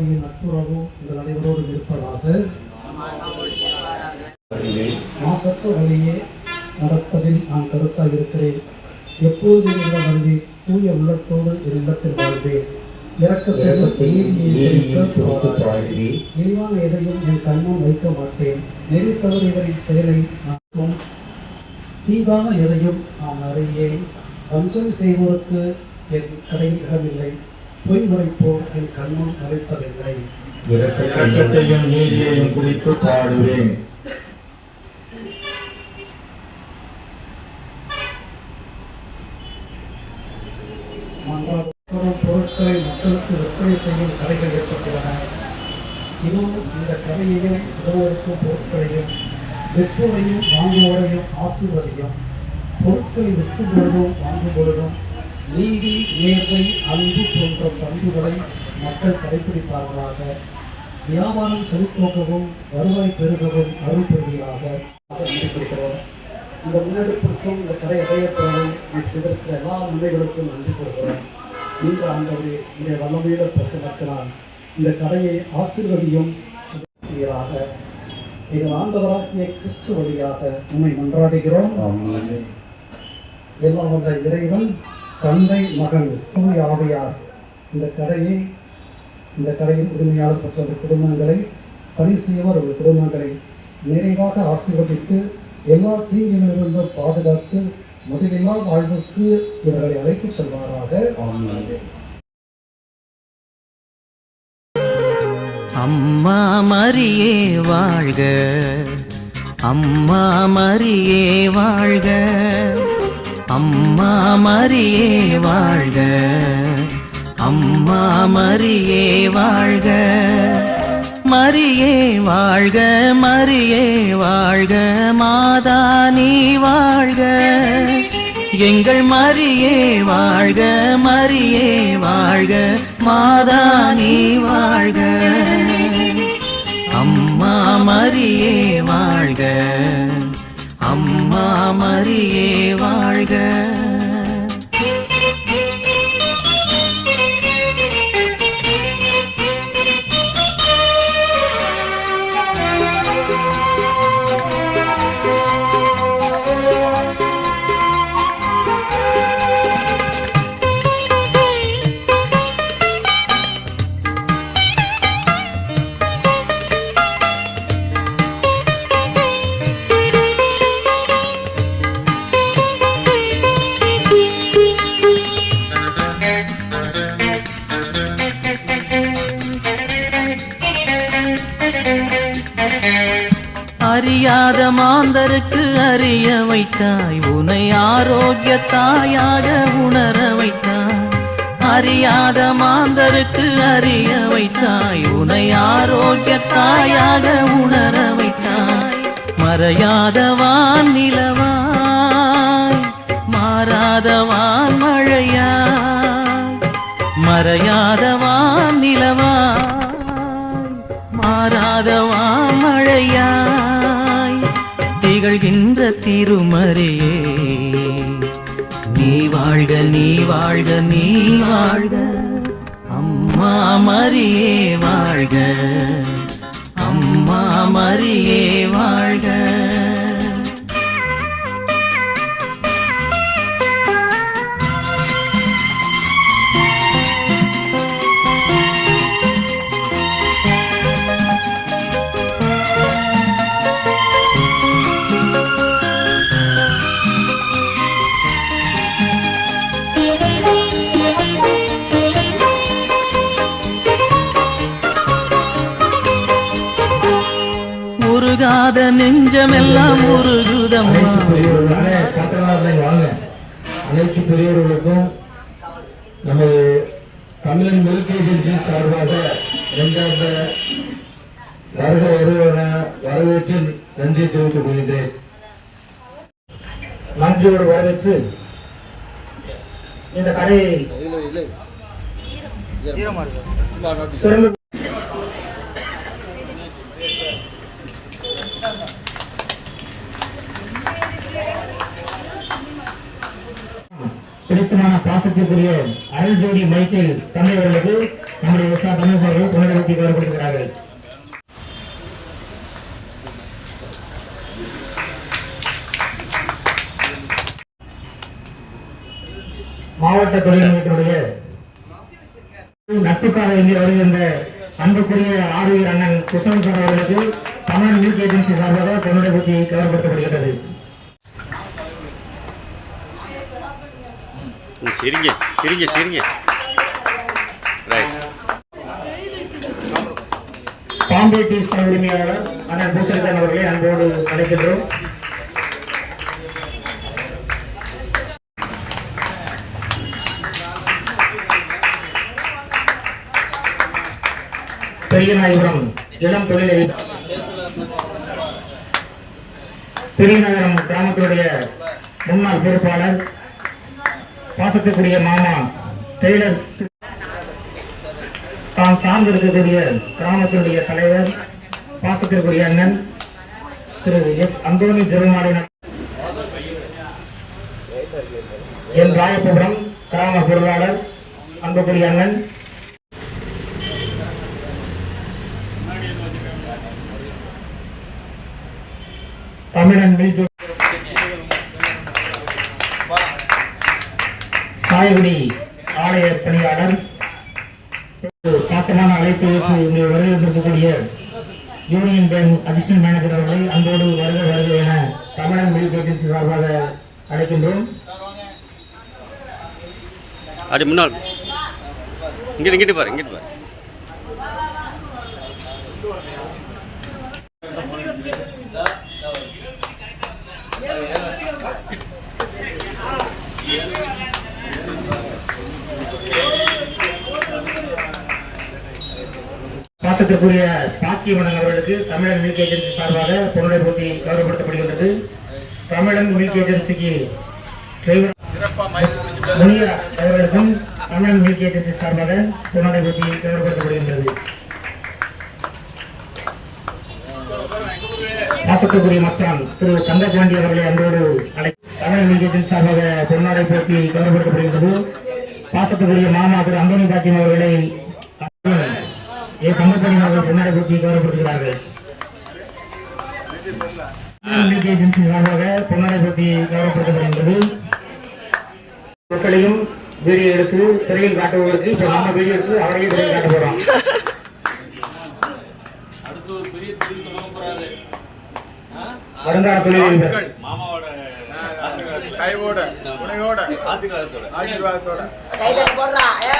தூயாவியின் நட்புறவும் உங்கள் அனைவரோடு இருப்பதாக. மாசற்ற வழியே நடப்பதில் நான் கருத்தாக இருக்கிறேன். எப்போது இந்த வழி தூய உள்ளத்தோடு இல்லத்தில் வாழ்வேன். இறக்கத்தை இழிவான எதையும் என் கண்முன் வைக்க மாட்டேன். நெறி தவறியவரின் செயலை நான் தீங்கான எதையும் நான் அறியேன். வஞ்சம் செய்வோருக்கு என் கடையில் இடமில்லை. பொய் முறைப்போர் என் கண்முன் மறைப்பதில்லை. இரக்கத்தையும் நீதியையும் குறித்து பாடுவேன். பொருட்களை மக்களுக்கு விற்பனை செய்யும் கடைகள் ஏற்பட்டுள்ளன. இன்னும் இந்த கடையையும் உணவளிக்கும் பொருட்களையும் விற்பனையும் வாங்குவோரையும் ஆசீர்வதியும் பொருட்களை விற்கும் பொழுதும் வாங்கும் பொழுதும் நீதி நேர்மை அன்பு போன்ற பண்புகளை மக்கள் கடைபிடிப்பார்களாக வியாபாரம் செழித்தோக்கவும் வருவாய் பெருகவும் அருள் பெறுவீராக நன்றிப்படுகிறோம் இந்த முன்னெடுப்பிற்கும் இந்த கடை அடையப்படவும் நீ செய்திருக்கிற எல்லா நன்மைகளுக்கும் நன்றி கொடுக்கிறோம் இன்று ஆண்டவரே இந்த வல்லமையில பிரசனத்தினால் இந்த கடையை ஆசீர்வதியும் எங்கள் ஆண்டவராகிய கிறிஸ்து வழியாக உண்மை மன்றாடுகிறோம். எல்லாம் வந்த இறைவன் தந்தை மகன் தூய் ஆவையார். இந்த கடையை இந்த கடையின் உரிமையாளர் பெற்ற குடும்பங்களை பணி செய்வர் ஒரு குடும்பங்களை நிறைவாக ஆசீர்வதித்து எல்லா தீங்கிலிருந்து பாதுகாத்து முதலில்லா வாழ்வுக்கு இவர்களை அழைத்து செல்வாராக. அம்மா மரியே வாழ்க. அம்மா மரியே வாழ்க. அம்மா மரியே வாழ்க. அம்மா மரியே வாழ்க. மரியே வாழ்க மரியே வாழ்க. மாதா நீ வாழ்க. எங்கள் மரியே வாழ்க மரியே வாழ்க. மாதா நீ வாழ்க. அம்மா மரியே வாழ்க. அம்மா மரியே வாழ்க. அறியாத மாந்தருக்கு அறிய வைத்தாய். உனை ஆரோக்கிய தாயாக உணர வைத்தாய். அறியாத மாந்தருக்கு அறிய வைத்தாய். உனை ஆரோக்கிய தாயாக உணர வைத்தாய். மறையாதவான் நிலவாய். மாறாதவான் மழையா மறையாதவான் திகழ்கின்ற திருமறையே. நீ வாழ்க நீ வாழ்க நீ வாழ்க. அம்மா மரியே வாழ்க. அம்மா மரியே வாழ்க. நெஞ்சமெல்லாம் உருகுதம்மா. அனைத்து பெரியவர்களுக்கும் நமது தமிழன் மில்க் ஏஜென்சி சார்பாக எந்தெந்த வருக வருவன வரவேற்று நன்றி தெரிவித்துக் கொள்கின்றேன். நன்றியோடு வரவேற்று இந்த கடையை பாசத்திற்குரிய அருள்ஜோதி மைக்கேல் தமிழர்களுக்கு அவர்களுக்கு நம்முடைய விசா தமிழ் அவர்கள் புனரமைத்து கௌரவப்படுகிறார்கள் மாவட்ட தொழில் நட்புக்காக இங்கே வருகின்ற அன்புக்குரிய ஆர்வீர் அண்ணன் குசன் சார் அவர்களுக்கு தமிழ் நியூஸ் ஏஜென்சி சார்பாக பொன்னுடைய பற்றி கௌரவப்படுத்தப்படுகிறது சரிங்க சரிங்க சரிங்க. ரைட் பாம்பே டீ உரிமையாளர் அண்ணன் பூசரிதன் அவர்களை அன்போடு அழைக்கின்றோம். பெரியநாயபுரம் இளம் தொழிலதிபர் பெரியநகரம் கிராமத்தினுடைய முன்னாள் பொறுப்பாளர் பாசத்துக்குரிய மாமா டெய்லர். தாம் சார்ந்திருக்கக்கூடிய கிராமத்தினுடைய தலைவர் பாசத்திற்குரிய அண்ணன் திரு எஸ். அந்தோனி ஜெருமாலின என் ராயபுரம் கிராம பொருளாளர் அன்புக்குரிய அண்ணன். தமிழன் மீது காயகுடி ஆலய பணியாளர் பாசமான அழைப்பு ஏற்று இங்கே வருகை இருக்கக்கூடிய யூனியன் பேங்க் அசிஸ்டன்ட் மேனேஜர் அவர்களை அன்போடு வருக வருக என தமிழக மில்க் ஏஜென்சி சார்பாக அழைக்கின்றோம். அப்படி முன்னாள். இங்கிட்டு இங்கிட்டு பாரு இங்கிட்டு பாரு. பாசத்திற்குரிய பாக்கியவனன் அவர்களுக்கு தமிழன் மில்க் ஏஜென்சி சார்பாக பொருளை போட்டி கௌரவப்படுத்தப்படுகின்றது. தமிழன் மில்க் ஏஜென்சிக்கு முனியராஜ் அவர்களுக்கும் தமிழன் மில்க் ஏஜென்சி சார்பாக பொருளை போட்டி கௌரவப்படுத்தப்படுகின்றது. பாசத்துக்குரிய மச்சான் திரு தங்கபாண்டி அவர்களை அன்போடு அழை தமிழ் மில்க் ஏஜென்சி சார்பாக பொன்னாடை போட்டி கௌரவப்படுத்தப்படுகின்றது. பாசத்துக்குரிய மாமா திரு அந்தோனி பாக்கியம் அவர்களை ஏ தங்கப்பாடி அவர்கள் பொன்னாடை போட்டி கௌரவப்படுத்துகிறார்கள் மில்க் ஏஜென்சி சார்பாக பொன்னாடை போட்டி கௌரவப்படுத்தப்படுகின்றது மக்களையும் வீடியோ எடுத்து திரையில் காட்டுவதற்கு இப்ப நம்ம வீடியோ எடுத்து அவரையும் திரையில் காட்ட போறோம். வருங்கால தொழிலதிபர் கைவோட துணையோட ஆசீர்வாதத்தோட. கைதட்டு போடுறா. ஏ